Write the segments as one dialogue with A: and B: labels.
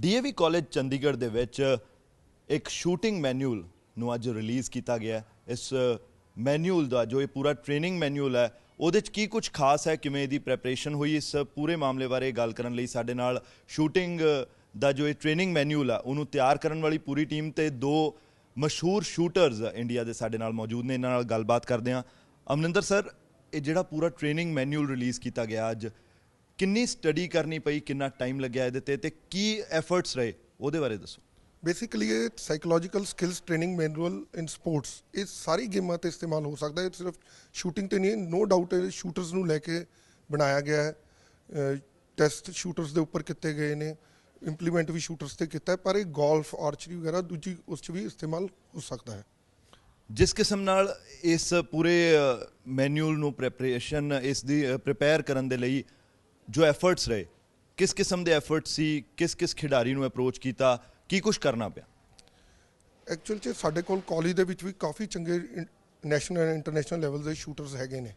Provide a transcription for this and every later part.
A: DAV college Chandigarh ਦੇ ਵਿੱਚ ਇੱਕ ਸ਼ੂਟਿੰਗ ਮੈਨੂਅਲ ਨੂੰ ਅੱਜ ਰਿਲੀਜ਼ ਕੀਤਾ ਗਿਆ ਇਸ ਮੈਨੂਅਲ ਦਾ ਜੋ ਇਹ ਪੂਰਾ ਟ੍ਰੇਨਿੰਗ ਮੈਨੂਅਲ ਹੈ, ਉਹਦੇ 'ਚ ਕੀ ਕੁਝ ਖਾਸ ਹੈ, ਕਿਵੇਂ ਇਹਦੀ ਪ੍ਰੈਪਰੇਸ਼ਨ ਹੋਈ, ਇਸ ਪੂਰੇ ਮਾਮਲੇ ਬਾਰੇ ਗੱਲ ਕਰਨ ਲਈ ਸਾਡੇ ਨਾਲ ਸ਼ੂਟਿੰਗ ਦਾ ਜੋ ਇਹ ਟ੍ਰੇਨਿੰਗ ਮੈਨੂਅਲ ਆ, ਉਹਨੂੰ ਤਿਆਰ ਕਰਨ ਵਾਲੀ ਪੂਰੀ ਟੀਮ ਤੇ ਦੋ ਮਸ਼ਹੂਰ ਸ਼ੂਟਰਸ ਇੰਡੀਆ ਦੇ ਸਾਡੇ ਨਾਲ ਮੌਜੂਦ ਨੇ। ਇਹਨਾਂ ਨਾਲ ਗੱਲਬਾਤ ਕਰਦੇ ਹਾਂ। ਅਮਨਿੰਦਰ ਸਰ, ਇਹ ਜਿਹੜਾ ਪੂਰਾ ਟ੍ਰੇਨਿੰਗ ਮੈਨੂਅਲ ਰਿਲੀਜ਼ ਕੀਤਾ ਗਿਆ ਅੱਜ ਕਿੰਨੀ ਸਟੱਡੀ ਕਰਨੀ ਪਈ ਕਿੰਨਾ ਟਾਈਮ ਲੱਗਿਆ ਇਹਦੇ ਤੇ ਤੇ ਕੀ ਐਫਰਟਸ ਰਹੇ? ਉਹਦੇ ਬਾਰੇ ਦੱਸੋ।
B: ਬੇਸਿਕਲੀ ਇਹ psychological skills training manual in sports ਇਹ ਸਾਰੀ ਗੇਮਾਂ ਤੇ ਇਸਤੇਮਾਲ ਹੋ ਸਕਦਾ ਹੈ। ਸਿਰਫ ਸ਼ੂਟਿੰਗ ਤੇ ਨਹੀਂ ਨੋ ਡਾਊਟ ਇਹ ਸ਼ੂਟਰਸ ਨੂੰ ਲੈ ਕੇ ਬਣਾਇਆ ਗਿਆ ਹੈ। ਟੈਸਟ ਸ਼ੂਟਰਸ ਦੇ ਉੱਪਰ ਕੀਤੇ ਗਏ ਨੇ ਇੰਪਲੀਮੈਂਟ ਵੀ ਸ਼ੂਟਰਸ ਤੇ ਕੀਤਾ ਪਰ ਇਹ ਗੋਲਫ ਆਰਚਰੀ ਵਗੈਰਾ ਦੂਜੀ ਉਸ 'ਚ ਵੀ ਇਸਤੇਮਾਲ ਹੋ ਸਕਦਾ ਹੈ।
A: ਜਿਸ ਕਿਸਮ ਨਾਲ ਇਸ ਪੂਰੇ ਮੈਨੂਅਲ ਨੂੰ ਪ੍ਰੈਪਰੇਸ਼ਨ ਇਸ ਦੀ ਪ੍ਰਿਪੇਅਰ ਕਰਨ ਦੇ ਲਈ ਜੋ ਐਫਰਟਸ ਰਹੇ, ਕਿਸ ਕਿਸਮ ਦੇ ਐਫਰਟਸ ਸੀ, ਕਿਸ ਕਿਸ ਖਿਡਾਰੀ ਨੂੰ ਅਪਰੋਚ ਕੀਤਾ, ਕੀ ਕੁਝ ਕਰਨਾ ਪਿਆ?
B: ਐਕਚੁਅਲ 'ਚ ਸਾਡੇ ਕੋਲ ਕਾਲਜ ਦੇ ਵਿੱਚ ਵੀ ਕਾਫੀ ਚੰਗੇ ਨੈਸ਼ਨਲ ਐਂਡ ਇੰਟਰਨੈਸ਼ਨਲ ਲੈਵਲ ਦੇ ਸ਼ੂਟਰਸ ਹੈਗੇ ਨੇ।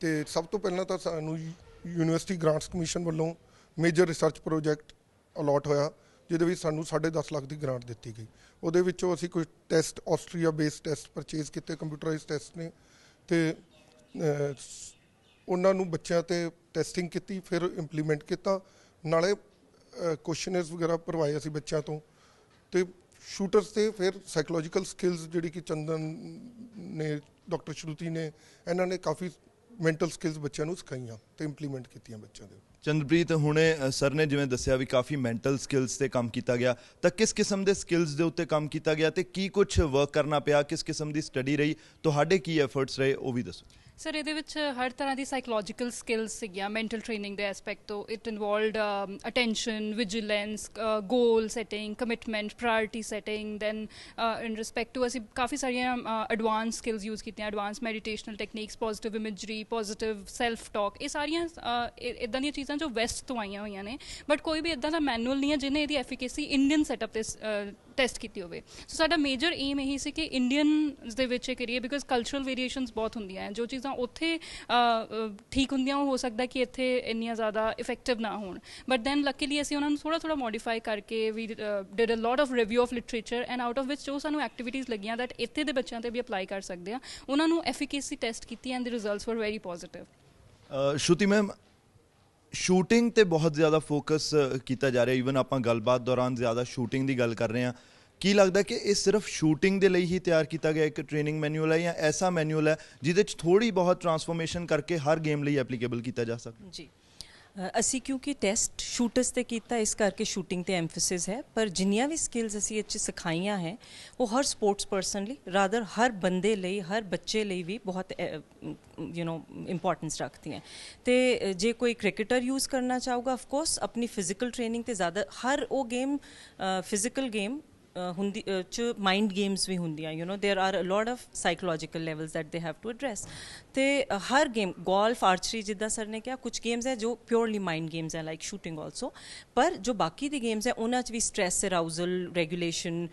B: ਤੇ ਸਭ ਤੋਂ ਪਹਿਲਾਂ ਤਾਂ ਸਾਨੂੰ ਯੂਨੀਵਰਸਿਟੀ ਗ੍ਰਾਂਟਸ ਕਮਿਸ਼ਨ ਵੱਲੋਂ ਮੇਜਰ ਰਿਸਰਚ ਪ੍ਰੋਜੈਕਟ ਅਲਾਟ ਹੋਇਆ, ਜਿਹਦੇ ਵਿੱਚ ਸਾਨੂੰ 10.5 ਲੱਖ ਦੀ ਗ੍ਰਾਂਟ ਦਿੱਤੀ ਗਈ। ਉਹਦੇ ਵਿੱਚੋਂ ਅਸੀਂ ਕੋਈ test Austria based test purchase ਕੀਤੇ ਕੰਪਿਊਟਰਾਈਜ਼ਡ ਟੈਸਟ ਨੇ, ਤੇ ਉਹਨਾਂ ਨੂੰ ਬੱਚਿਆਂ ਤੇ ਟੈਸਟਿੰਗ ਕੀਤੀ, ਫਿਰ ਇੰਪਲੀਮੈਂਟ ਕੀਤਾ। ਨਾਲੇ ਕੁਐਸਚਨਰਸ ਵਗੈਰਾ ਭਰਵਾਏ ਅਸੀਂ ਬੱਚਿਆਂ ਤੋਂ। ਤੇ ਸ਼ੂਟਰਸ ਤੇ ਫਿਰ ਸਾਈਕੋਲੋਜੀਕਲ ਸਕਿੱਲਸ ਜਿਹੜੀ ਕਿ ਚੰਦਨ ਨੇ ਡਾਕਟਰ ਸ਼ਰੂਤੀ ਨੇ, ਇਹਨਾਂ ਨੇ ਕਾਫੀ ਮੈਂਟਲ ਸਕਿੱਲਸ ਬੱਚਿਆਂ ਨੂੰ ਸਿਖਾਈਆਂ। ਤੇ ਇੰਪਲੀਮੈਂਟ ਕੀਤੀਆਂ ਬੱਚਿਆਂ ਦੇ
A: ਚੰਦਰਪ੍ਰੀਤ ਹੁਣੇ ਅ, ਸਰ ਨੇ ਜਿਵੇਂ ਦੱਸਿਆ ਵੀ ਕਾਫੀ ਮੈਂਟਲ ਸਕਿੱਲਸ ਤੇ ਕੰਮ ਕੀਤਾ ਗਿਆ ਤਾਂ ਕਿਸ ਕਿਸਮ ਦੇ ਸਕਿੱਲਸ ਦੇ ਉੱਤੇ ਕੰਮ ਕੀਤਾ ਗਿਆ ਤੇ ਕੀ ਕੁਝ ਵਰਕ ਕਰਨਾ ਪਿਆ ਕਿਸ ਕਿਸਮ ਦੀ ਸਟੱਡੀ ਰਹੀ ਤੁਹਾਡੇ ਕੀ ਐਫਰਟਸ ਰਹੇ ਉਹ ਵੀ ਦੱਸੋ।
C: ਸਰ ਇਹਦੇ ਵਿੱਚ ਹਰ ਤਰ੍ਹਾਂ ਦੀ ਸਾਈਕੋਲੋਜੀਕਲ ਸਕਿੱਲਸ ਸੀਗੀਆਂ ਮੈਂਟਲ ਟ੍ਰੇਨਿੰਗ ਦੇ ਐਸਪੈਕਟ ਤੋਂ it involved attention vigilance goal setting commitment priority setting then in respect to ਅਸੀਂ ਕਾਫੀ ਸਾਰੀਆਂ ਐਡਵਾਂਸ ਸਕਿੱਲਸ ਯੂਜ਼ ਕੀਤੀਆਂ advance meditational techniques positive imagery positive self talk ਇਹ ਸਾਰੀਆਂ ਇਦਾਂ ਦੀਆਂ ਚੀਜ਼ਾਂ ਜੋ ਵੈਸਟ ਤੋਂ ਆਈਆਂ ਹੋਈਆਂ ਨੇ ਬਟ ਕੋਈ ਵੀ ਇਦਾਂ ਦਾ ਮੈਨੂਅਲ ਨਹੀਂ ਹੈ ਜਿਹਨੇ ਇਹਦੀ ਐਫੀਕੇਸੀ ਇੰਡੀਅਨ ਸੈਟਅਪ ਤੇ ਟੈਸਟ ਕੀਤੀ ਹੋਵੇ। ਸੋ ਸਾਡਾ ਮੇਜਰ ਏਮ ਇਹੀ ਸੀ ਕਿ ਇੰਡੀਅਨ ਦੇ ਵਿੱਚ ਇਹ ਕਰੀਏ ਬਿਕਾਜ਼ ਕਲਚਰਲ ਵੇਰੀਏਸ਼ਨਸ ਬਹੁਤ ਹੁੰਦੀਆਂ ਹੈ। ਜੋ ਚੀਜ਼ਾਂ ਉੱਥੇ ਠੀਕ ਹੁੰਦੀਆਂ, ਉਹ ਹੋ ਸਕਦਾ ਕਿ ਇੱਥੇ ਇੰਨੀਆਂ ਜ਼ਿਆਦਾ ਇਫੈਕਟਿਵ ਨਾ ਹੋਣ। ਬਟ ਦੈਨ ਲੱਕੀਲੀ ਅਸੀਂ ਉਹਨਾਂ ਨੂੰ ਥੋੜਾ ਥੋੜਾ ਮੋਡੀਫਾਈ ਕਰਕੇ we did a lot of review of literature and out of which ਜੋ ਸਾਨੂੰ ਐਕਟੀਵਿਟੀਜ਼ ਲੱਗੀਆਂ ਦੈਟ ਇੱਥੇ ਦੇ ਬੱਚਿਆਂ ਤੇ ਵੀ ਅਪਲਾਈ ਕਰ ਸਕਦੇ ਆ, ਉਹਨਾਂ ਨੂੰ ਐਫੀਕੇਸੀ ਟੈਸਟ ਕੀਤੀ and the results were very positive
A: ਸ਼ੁਤੀ ma'am shooting ਤੇ ਬਹੁਤ ਜ਼ਿਆਦਾ ਫੋਕਸ ਕੀਤਾ ਜਾ ਰਿਹਾ। ਈਵਨ ਆਪਾਂ ਗੱਲਬਾਤ ਦੌਰਾਨ ਜ਼ਿਆਦਾ ਸ਼ੂਟਿੰਗ ਦੀ ਗੱਲ ਕਰ ਰਹੇ ਹਾਂ। ਕੀ ਲੱਗਦਾ ਕਿ ਇਹ ਸਿਰਫ ਸ਼ੂਟਿੰਗ ਦੇ ਲਈ ਹੀ ਤਿਆਰ ਕੀਤਾ ਗਿਆ ਇੱਕ ਟ੍ਰੇਨਿੰਗ ਮੈਨੂਅਲ ਹੈ ਜਾਂ ਐਸਾ ਮੈਨੂਅਲ ਹੈ, ਜਿਹਦੇ 'ਚ ਥੋੜੀ ਬਹੁਤ ਟਰਾਂਸਫਰਮੇਸ਼ਨ ਕਰਕੇ ਹਰ ਗੇਮ ਲਈ ਐਪਲੀਕੇਬਲ ਕੀਤਾ ਜਾ ਸਕਦਾ?
D: ਜੀ। ਅਸੀਂ ਕਿਉਂਕਿ ਟੈਸਟ ਸ਼ੂਟਰਸ ਤੇ ਕੀਤਾ, ਇਸ ਕਰਕੇ ਸ਼ੂਟਿੰਗ ਤੇ ਐਮਫੈਸਿਸ ਹੈ, ਪਰ ਜਿੰਨੀਆਂ ਵੀ ਸਕਿੱਲਸ ਅਸੀਂ ਇੱਥੇ ਸਿਖਾਈਆਂ ਹੈ, ਉਹ ਹਰ ਸਪੋਰਟਸ ਪਰਸਨ ਲਈ ਰਾਦਰ ਹਰ ਬੰਦੇ ਲਈ, ਹਰ ਬੱਚੇ ਲਈ ਵੀ ਬਹੁਤ ਯੂ نو ਇੰਪੋਰਟੈਂਸ ਰੱਖਦੀਆਂ ਤੇ ਜੇ ਕੋਈ ਕ੍ਰਿਕਟਰ ਯੂਜ਼ ਕਰਨਾ ਚਾਹੂਗਾ ਆਫ ਕੋਰਸ ਆਪਣੀ ਫਿਜ਼ੀਕਲ ਟ੍ਰੇਨਿੰਗ ਤੇ ਜ਼ਿਆਦਾ, ਹਰ ਉਹ ਗੇਮ ਫਿਜ਼ੀਕਲ ਗੇਮ ਹੁੰਦੀ ਚ ਮਾਈਂਡ ਗੇਮਸ ਵੀ ਹੁੰਦੀਆਂ you know there are a lot of psychological levels that they have to address ਤੇ ਹਰ ਗੇਮ ਗੋਲਫ ਆਰਚਰੀ ਜਿੱਦਾਂ ਸਰ ਨੇ ਕਿਹਾ ਕੁਝ ਗੇਮਸ ਹੈ ਜੋ ਪਿਓਰਲੀ ਮਾਈਂਡ ਗੇਮਸ ਹੈ ਲਾਈਕ ਸ਼ੂਟਿੰਗ ਆਲਸੋ ਪਰ ਜੋ ਬਾਕੀ ਦੀ ਗੇਮਸ ਹੈ, ਉਹਨਾਂ 'ਚ ਵੀ ਸਟ्रेस ਅਰਾਊਜ਼ਲ ਰੈਗੂਲੇਸ਼ਨ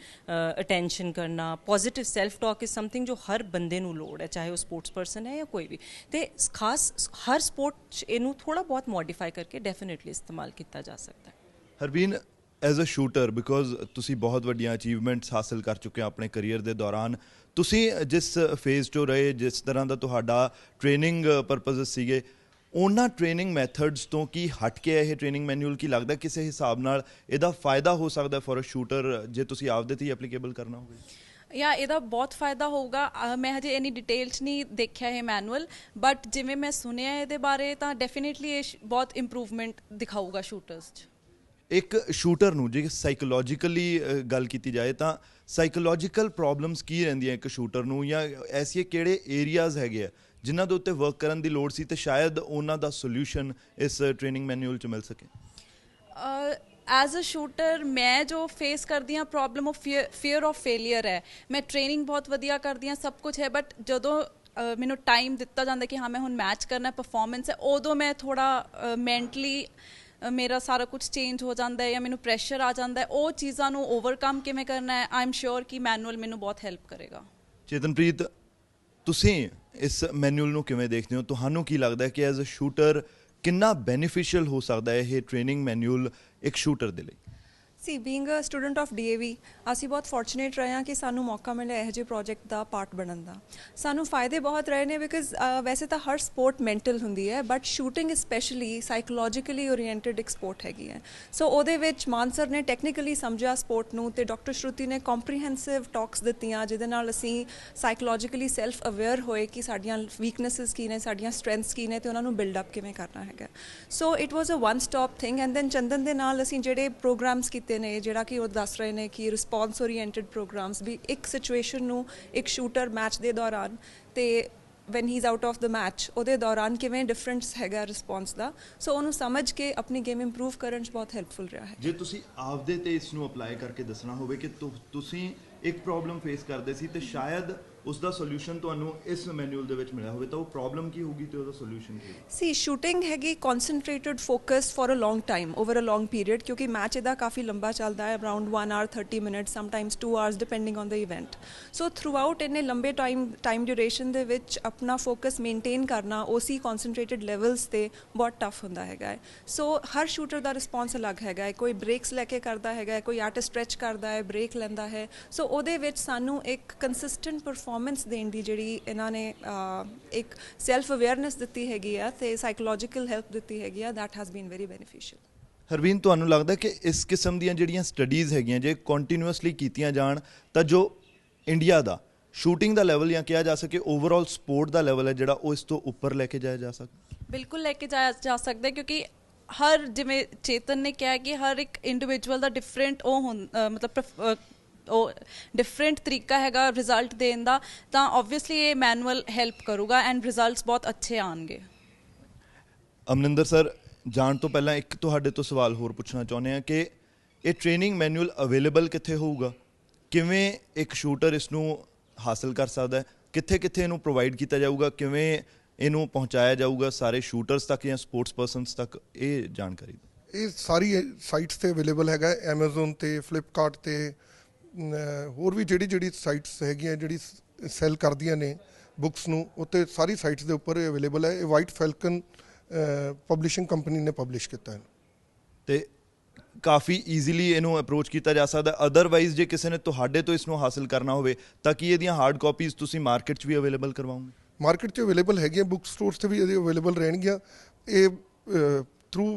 D: ਅਟੈਂਸ਼ਨ ਕਰਨਾ positive self talk is something ਜੋ ਹਰ ਬੰਦੇ ਨੂੰ ਲੋੜ ਹੈ, ਚਾਹੇ ਉਹ ਸਪੋਰਟਸ ਪਰਸਨ ਹੈ ਜਾਂ ਕੋਈ ਵੀ। ਤੇ ਖਾਸ, ਹਰ ਸਪੋਰਟ ਇਹਨੂੰ ਥੋੜਾ ਬਹੁਤ ਮੋਡੀਫਾਈ ਕਰਕੇ ਡੈਫੀਨਿਟਲੀ ਇਸਤੇਮਾਲ ਕੀਤਾ ਜਾ ਸਕਦਾ ਹੈ।
A: ਹਰਬੀਨ ਐਜ਼ ਅ ਸ਼ੂਟਰ ਬਿਕੋਜ਼ ਤੁਸੀਂ ਬਹੁਤ ਵੱਡੀਆਂ ਅਚੀਵਮੈਂਟਸ ਹਾਸਲ ਕਰ ਚੁੱਕੇ ਹੋ ਆਪਣੇ ਕੈਰੀਅਰ ਦੇ ਦੌਰਾਨ। ਤੁਸੀਂ ਜਿਸ ਫੇਜ਼ 'ਚੋਂ ਰਹੇ, ਜਿਸ ਤਰ੍ਹਾਂ ਦਾ ਤੁਹਾਡਾ ਟ੍ਰੇਨਿੰਗ ਪਰਪਸਸ ਸੀਗੇ, ਉਹਨਾਂ ਟ੍ਰੇਨਿੰਗ ਮੈਥਡਸ ਤੋਂ ਕੀ ਹਟ ਕੇ ਇਹ ਟ੍ਰੇਨਿੰਗ ਮੈਨੂਅਲ ਕੀ ਲੱਗਦਾ? ਕਿਸੇ ਹਿਸਾਬ ਨਾਲ ਇਹਦਾ ਫਾਇਦਾ ਹੋ ਸਕਦਾ ਫॉर ਅ ਸ਼ੂਟਰ ਜੇ ਤੁਸੀਂ ਆਪਦੇ ਤੇ ਹੀ ਐਪਲੀਕੇਬਲ ਕਰਨਾ ਹੋਵੇ?
E: ਯਾ, ਇਹਦਾ ਬਹੁਤ ਫਾਇਦਾ ਹੋਊਗਾ। ਮੈਂ ਹਜੇ ਇਨੀ ਡਿਟੇਲ ਚ ਨਹੀਂ ਦੇਖਿਆ ਇਹ ਮੈਨੂਅਲ ਬਟ ਜਿਵੇਂ ਮੈਂ ਸੁਣਿਆ ਇਹਦੇ ਬਾਰੇ, ਤਾਂ ਡੈਫੀਨਿਟਲੀ ਇਹ ਬਹੁਤ ਇੰਪਰੂਵਮੈਂਟ ਦਿਖਾਊਗਾ ਸ਼ੂਟਰਸ ਚ।
A: ਇੱਕ ਸ਼ੂਟਰ ਨੂੰ ਜੇ ਸਾਈਕੋਲੋਜੀਕਲੀ ਗੱਲ ਕੀਤੀ ਜਾਏ ਤਾਂ ਸਾਈਕੋਲੋਜੀਕਲ ਪ੍ਰੋਬਲਮਸ ਕੀ ਰਹਿੰਦੀਆਂ ਇੱਕ ਸ਼ੂਟਰ ਨੂੰ ਜਾਂ ਐਸੇ ਕਿਹੜੇ ਏਰੀਆਜ਼ ਹੈਗੇ ਆ ਜਿਨ੍ਹਾਂ ਦੇ ਉੱਤੇ ਵਰਕ ਕਰਨ ਦੀ ਲੋੜ ਸੀ ਤੇ ਸ਼ਾਇਦ ਉਹਨਾਂ ਦਾ ਸੋਲੂਸ਼ਨ ਇਸ ਟ੍ਰੇਨਿੰਗ ਮੈਨੂਅਲ 'ਚ ਮਿਲ ਸਕੇ?
E: ਐਜ਼ ਅ ਸ਼ੂਟਰ ਮੈਂ ਜੋ ਫੇਸ ਕਰਦੀ ਹਾਂ problem of fear of failure ਹੈ। ਮੈਂ ਟ੍ਰੇਨਿੰਗ ਬਹੁਤ ਵਧੀਆ ਕਰਦੀ ਹਾਂ, ਸਭ ਕੁਝ ਹੈ ਬਟ ਜਦੋਂ ਮੈਨੂੰ ਟਾਈਮ ਦਿੱਤਾ ਜਾਂਦਾ ਕਿ ਹਾਂ, ਮੈਂ ਹੁਣ ਮੈਚ ਕਰਨਾ ਪਰਫਾਰਮੈਂਸ ਹੈ, ਉਦੋਂ ਮੈਂ ਥੋੜਾ ਮੈਂਟਲੀ ਮੇਰਾ ਸਾਰਾ ਕੁਝ ਚੇਂਜ ਹੋ ਜਾਂਦਾ ਹੈ ਜਾਂ ਮੈਨੂੰ ਪ੍ਰੈਸ਼ਰ ਆ ਜਾਂਦਾ ਹੈ, ਉਹ ਚੀਜ਼ਾਂ ਨੂੰ ਓਵਰਕਮ ਕਿਵੇਂ ਕਰਨਾ ਹੈ ਆਈ ਐਮ ਸ਼ੋਰ ਕਿ ਮੈਨੂਅਲ ਮੈਨੂੰ ਬਹੁਤ ਹੈਲਪ ਕਰੇਗਾ।
A: ਚੇਤਨਪ੍ਰੀਤ, ਤੁਸੀਂ ਇਸ ਮੈਨੂਅਲ ਨੂੰ ਕਿਵੇਂ ਦੇਖਦੇ ਹੋ? ਤੁਹਾਨੂੰ ਕੀ ਲੱਗਦਾ ਹੈ ਕਿ ਐਜ਼ ਅ ਸ਼ੂਟਰ ਕਿੰਨਾ ਬੈਨੀਫੀਸ਼ੀਅਲ ਹੋ ਸਕਦਾ ਹੈ ਇਹ ਟ੍ਰੇਨਿੰਗ ਮੈਨੂਅਲ ਇੱਕ ਸ਼ੂਟਰ ਦੇ ਲਈ?
F: See being a student of DAV ਅਸੀਂ ਬਹੁਤ ਫੋਰਚੂਨੇਟ ਰਹੇ ਹਾਂ ਕਿ ਸਾਨੂੰ ਮੌਕਾ ਮਿਲਿਆ ਇਹੋ ਜਿਹੇ ਪ੍ਰੋਜੈਕਟ ਦਾ ਪਾਰਟ ਬਣਨ ਦਾ। ਸਾਨੂੰ ਫਾਇਦੇ ਬਹੁਤ ਰਹੇ ਨੇ ਬਿਕਾਜ਼ ਵੈਸੇ ਤਾਂ ਹਰ ਸਪੋਰਟ ਮੈਂਟਲ ਹੁੰਦੀ ਹੈ but shooting specially psychologically oriented ਇੱਕ ਸਪੋਰਟ ਹੈਗੀ ਹੈ। ਸੋ ਉਹਦੇ ਵਿੱਚ ਮਾਨਸਰ ਨੇ ਟੈਕਨੀਕਲੀ ਸਮਝਿਆ ਸਪੋਰਟ ਨੂੰ ਤੇ ਡਾਕਟਰ ਸ਼ਰੂਤੀ ਨੇ ਕੰਪਰੀਹੈਂਸਿਵ ਟਾਕਸ ਦਿੱਤੀਆਂ, ਜਿਹਦੇ ਨਾਲ ਅਸੀਂ ਸਾਈਕੋਲੋਜੀਕਲੀ ਸੈਲਫ ਅਵੇਅਰ ਹੋਏ ਕਿ ਸਾਡੀਆਂ ਵੀਕਨੈਸਸ ਕੀ ਨੇ, ਸਾਡੀਆਂ ਸਟਰੈਂਥਸ ਕੀ ਨੇ ਤੇ ਉਹਨਾਂ ਨੂੰ ਬਿਲਡ ਅਪ ਕਿਵੇਂ ਕਰਨਾ ਹੈਗਾ। So it was a one stop thing and then Chandan ਦੇ ਨਾਲ ਅਸੀਂ ਜਿਹੜੇ ਪ੍ਰੋਗਰਾਮਸ ਕੀਤੇ ਨੇ, ਜਿਹੜਾ ਕਿ ਉਹ ਦੱਸ ਰਹੇ ਨੇ ਕਿ ਰਿਸਪੌਂਸ ਓਰੀਐਂਟਡ ਪ੍ਰੋਗਰਾਮਸ ਵੀ ਇੱਕ ਸਿਚੁਏਸ਼ਨ ਨੂੰ ਇੱਕ ਸ਼ੂਟਰ ਮੈਚ ਦੇ ਦੌਰਾਨ ਤੇ when he is out of the match ਉਹਦੇ ਦੌਰਾਨ ਕਿਵੇਂ ਡਿਫਰੈਂਸ ਹੈਗਾ ਰਿਸਪੌਂਸ ਦਾ? ਸੋ ਉਹਨੂੰ ਸਮਝ ਕੇ ਆਪਣੀ ਗੇਮ ਇੰਪਰੂਵ ਕਰਨ 'ਚ ਬਹੁਤ ਹੈਲਪਫੁਲ ਰਿਹਾ ਹੈ।
A: ਜੇ ਤੁਸੀਂ ਆਪਦੇ ਤੇ ਇਸ ਨੂੰ ਅਪਲਾਈ ਕਰਕੇ ਦੱਸਣਾ ਹੋਵੇ ਕਿ ਤੁਸੀਂ ਇੱਕ ਪ੍ਰੋਬਲਮ ਫੇਸ ਕਰਦੇ ਸੀ ਤੇ ਸ਼ਾਇਦ ਉਸ ਦਾ ਸੋਲੂਸ਼ਨ ਤੁਹਾਨੂੰ ਇਸ ਮੈਨੂਅਲ ਦੇ ਵਿੱਚ ਮਿਲਿਆ ਹੋਵੇ ਤਾਂ ਉਹ ਪ੍ਰੋਬਲਮ ਕੀ ਹੋਊਗੀ ਤੇ ਉਹਦਾ ਸੋਲੂਸ਼ਨ ਕੀ
F: ਸੀ ਸ਼ੂਟਿੰਗ ਹੈਗੀ concentrated focus for a long time over a long period ਕਿਉਂਕਿ ਮੈਚ ਇਹਦਾ ਕਾਫੀ ਲੰਬਾ ਚੱਲਦਾ ਹੈ around 1 or 30 minutes sometimes 2 hours depending on the event so throughout ਇਹਨੇ ਲੰਬੇ ਟਾਈਮ ਟਾਈਮ ਡਿਊਰੇਸ਼ਨ ਦੇ ਵਿੱਚ ਆਪਣਾ ਫੋਕਸ ਮੇਨਟੇਨ ਕਰਨਾ, ਉਸੇ ਕਨਸੈਂਟਰੇਟਡ ਲੈਵਲਸ ਤੇ ਬਹੁਤ ਟਫ ਹੁੰਦਾ ਹੈਗਾ ਹੈ। ਸੋ ਹਰ ਸ਼ੂਟਰ ਦਾ ਰਿਸਪੌਂਸ ਅਲੱਗ ਹੈਗਾ ਹੈ। ਕੋਈ ਬ੍ਰੇਕਸ ਲੈ ਕੇ ਕਰਦਾ ਹੈਗਾ ਹੈ, ਕੋਈ ਆਰਟ ਸਟ੍ਰੈਚ ਕਰਦਾ ਹੈ ਬ੍ਰੇਕ ਲੈਂਦਾ ਹੈ। ਸੋ ਉਹਦੇ ਵਿੱਚ ਸਾਨੂੰ ਇੱਕ ਕੰਸਿਸਟੈਂਟ ਪਰਫਾਰਮੈਂਸ ਦੇਣ ਦੀ ਜਿਹੜੀ ਇਹਨਾਂ ਨੇ ਇੱਕ ਸੈਲਫ ਅਵੇਅਰਨੈਸ ਦਿੱਤੀ ਹੈਗੀ ਆ ਤੇ ਸਾਈਕੋਲੋਜੀਕਲ ਹੈਲਪ ਦਿੱਤੀ ਹੈਗੀ ਆ, that has been very beneficial
A: Harveen, ਤੁਹਾਨੂੰ ਲੱਗਦਾ ਕਿ ਇਸ ਕਿਸਮ ਦੀਆਂ ਜਿਹੜੀਆਂ ਸਟੱਡੀਜ਼ ਹੈਗੀਆਂ, ਜੇ ਕੰਟੀਨਿਊਸਲੀ ਕੀਤੀਆਂ ਜਾਣ, ਤਾਂ ਜੋ ਇੰਡੀਆ ਦਾ ਸ਼ੂਟਿੰਗ ਦਾ ਲੈਵਲ ਜਾਂ ਕਿਹਾ ਜਾ ਸਕੇ ਓਵਰਆਲ ਸਪੋਰਟ ਦਾ ਲੈਵਲ ਹੈ ਜਿਹੜਾ ਉਹ ਇਸ ਤੋਂ ਉੱਪਰ ਲੈ ਕੇ ਜਾਇਆ ਜਾ ਸਕਦਾ
E: ਬਿਲਕੁਲ ਲੈ ਕੇ ਜਾਇਆ ਜਾ ਸਕਦਾ ਕਿਉਂਕਿ ਹਰ ਜਿਵੇਂ ਚੇਤਨ ਨੇ ਕਿਹਾ ਕਿ ਹਰ ਇੱਕ ਇੰਡੀਵਿਜੂਅਲ ਦਾ ਡਿਫਰੈਂਟ ਉਹ ਮਤਲਬ ਉਹ ਡਿਫਰੈਂਟ ਤਰੀਕਾ ਹੈਗਾ ਰਿਜ਼ਲਟ ਦੇਣ ਦਾ ਤਾਂ ਆਬਵੀਅਸਲੀ ਇਹ ਮੈਨੂਅਲ ਹੈਲਪ ਕਰੂਗਾ ਐਂਡ ਰਿਜ਼ਲਟਸ ਬਹੁਤ ਅੱਛੇ ਆਣਗੇ
A: ਅਮਨਿੰਦਰ ਸਰ ਜਾਣ ਤੋਂ ਪਹਿਲਾਂ ਇੱਕ ਤੁਹਾਡੇ ਤੋਂ ਸਵਾਲ ਹੋਰ ਪੁੱਛਣਾ ਚਾਹੁੰਦੇ ਹਾਂ ਕਿ ਇਹ ਟ੍ਰੇਨਿੰਗ ਮੈਨੂਅਲ ਅਵੇਲੇਬਲ ਕਿੱਥੇ ਹੋਊਗਾ? ਕਿਵੇਂ ਇੱਕ ਸ਼ੂਟਰ ਇਸ ਨੂੰ ਹਾਸਲ ਕਰ ਸਕਦਾ ਹੈ? ਕਿੱਥੇ ਕਿੱਥੇ ਇਹਨੂੰ ਪ੍ਰੋਵਾਈਡ ਕੀਤਾ ਜਾਊਗਾ? ਕਿਵੇਂ ਇਹਨੂੰ ਪਹੁੰਚਾਇਆ ਜਾਊਗਾ? ਸਾਰੇ ਸ਼ੂਟਰਸ ਤੱਕ ਜਾਂ ਸਪੋਰਟਸ ਪਰਸਨਸ ਤੱਕ? ਇਹ ਜਾਣਕਾਰੀ।
B: ਇਹ ਸਾਰੀ ਸਾਈਟਸ ਤੇ ਅਵੇਲੇਬਲ ਹੈਗਾ Amazon ਤੇ Flipkart ਤੇ ਹੋਰ ਵੀ ਜਿਹੜੀ ਜਿਹੜੀ ਸਾਈਟਸ ਹੈਗੀਆਂ ਜਿਹੜੀ ਸੈਲ ਕਰਦੀਆਂ ਨੇ ਬੁੱਕਸ ਨੂੰ ਉੱਤੇ ਸਾਰੀ ਸਾਈਟਸ ਦੇ ਉੱਪਰ ਅਵੇਲੇਬਲ ਹੈ। ਇਹ ਵਾਈਟ ਫੈਲਕਨ ਪਬਲਿਸ਼ਿੰਗ ਕੰਪਨੀ ਨੇ ਪਬਲਿਸ਼ ਕੀਤਾ ਹੈ।
A: ਤੇ ਕਾਫੀ ਈਜ਼ੀਲੀ ਇਹਨੂੰ ਅਪਰੋਚ ਕੀਤਾ ਜਾ ਸਕਦਾ ਅਦਰਵਾਈਜ਼ ਜੇ ਕਿਸੇ ਨੇ ਤੁਹਾਡੇ ਤੋਂ ਇਸ ਨੂੰ ਹਾਸਲ ਕਰਨਾ ਹੋਵੇ ਤਾਂ ਕੀ ਇਹਦੀਆਂ ਹਾਰਡ ਕਾਪੀਜ਼ ਤੁਸੀਂ ਮਾਰਕੀਟ 'ਚ ਵੀ ਅਵੇਲੇਬਲ ਕਰਵਾਓਗੇ?
B: ਮਾਰਕੀਟ 'ਚ ਅਵੇਲੇਬਲ ਹੈਗੀਆਂ ਬੁੱਕ ਸਟੋਰਸ ਤੇ ਵੀ ਇਹਦੇ ਅਵੇਲੇਬਲ ਰਹਿਣਗੀਆਂ। ਇਹ ਥਰੂ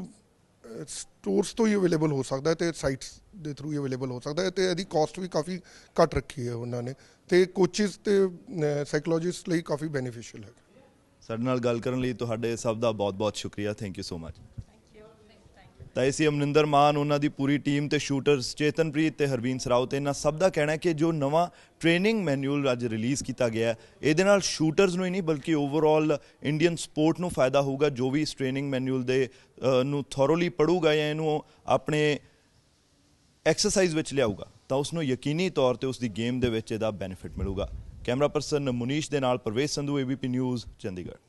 B: ਸਟੋਰਸ ਤੋਂ ਹੀ ਅਵੇਲੇਬਲ ਹੋ ਸਕਦਾ ਹੈ ਤੇ ਸਾਈਟਸ ਦੇ ਥਰੂ ਹੀ ਅਵੇਲੇਬਲ ਹੋ ਸਕਦਾ ਹੈ ਤੇ ਇਹਦੀ ਕਾਸਟ ਵੀ ਕਾਫੀ ਘੱਟ ਰੱਖੀ ਹੈ ਉਹਨਾਂ ਨੇ। ਤੇ ਕੋਚਿਸ ਤੇ ਸਾਈਕੋਲੋਜਿਸਟ ਲਈ ਕਾਫੀ ਬੈਨੀਫੀਸ਼ੀਅਲ ਹੈ।
A: ਸਾਡੇ ਨਾਲ ਗੱਲ ਕਰਨ ਲਈ ਤੁਹਾਡੇ ਸਭ ਦਾ ਬਹੁਤ-ਬਹੁਤ ਸ਼ੁਕਰੀਆ। ਥੈਂਕ ਯੂ ਸੋ ਮਚ ਤਾਂ ਇਹ ਸੀ ਅਮਨਿੰਦਰ ਮਾਨ, ਉਹਨਾਂ ਦੀ ਪੂਰੀ ਟੀਮ ਤੇ ਸ਼ੂਟਰਸ ਚੇਤਨਪ੍ਰੀਤ ਤੇ ਹਰਵੀਨ ਸਰਾਉ ਤੇ ਇਹਨਾਂ ਸਭ ਦਾ ਕਹਿਣਾ ਹੈ ਕਿ ਜੋ ਨਵਾਂ ਟ੍ਰੇਨਿੰਗ ਮੈਨੂਅਲ ਅੱਜ ਰਿਲੀਜ਼ ਕੀਤਾ ਗਿਆ ਹੈ, ਇਹਦੇ ਨਾਲ ਸ਼ੂਟਰਸ ਨੂੰ ਹੀ ਨਹੀਂ ਬਲਕਿ ਓਵਰਆਲ ਇੰਡੀਅਨ ਸਪੋਰਟ ਨੂੰ ਫਾਇਦਾ ਹੋਊਗਾ, ਜੋ ਵੀ ਇਸ ਟ੍ਰੇਨਿੰਗ ਮੈਨੂਅਲ ਦੇ ਨੂੰ ਥੋਰੋਲੀ ਪੜੂਗਾ ਜਾਂ ਇਹਨੂੰ ਆਪਣੇ ਐਕਸਰਸਾਈਜ਼ ਵਿੱਚ ਲਿਆਊਗਾ, ਤਾਂ ਉਸ ਨੂੰ ਯਕੀਨੀ ਤੌਰ ਤੇ ਉਸ ਦੀ ਗੇਮ ਦੇ ਵਿੱਚ ਇਹਦਾ ਬੈਨੀਫਿਟ ਮਿਲੂਗਾ। ਕੈਮਰਾ ਪਰਸਨ ਮੁਨੀਸ਼ ਦੇ ਨਾਲ ਪ੍ਰਵੇਸ਼ ਸੰਧੂ ਏਬੀਪੀ ਨਿਊਜ਼ ਚੰਡੀਗੜ੍ਹ।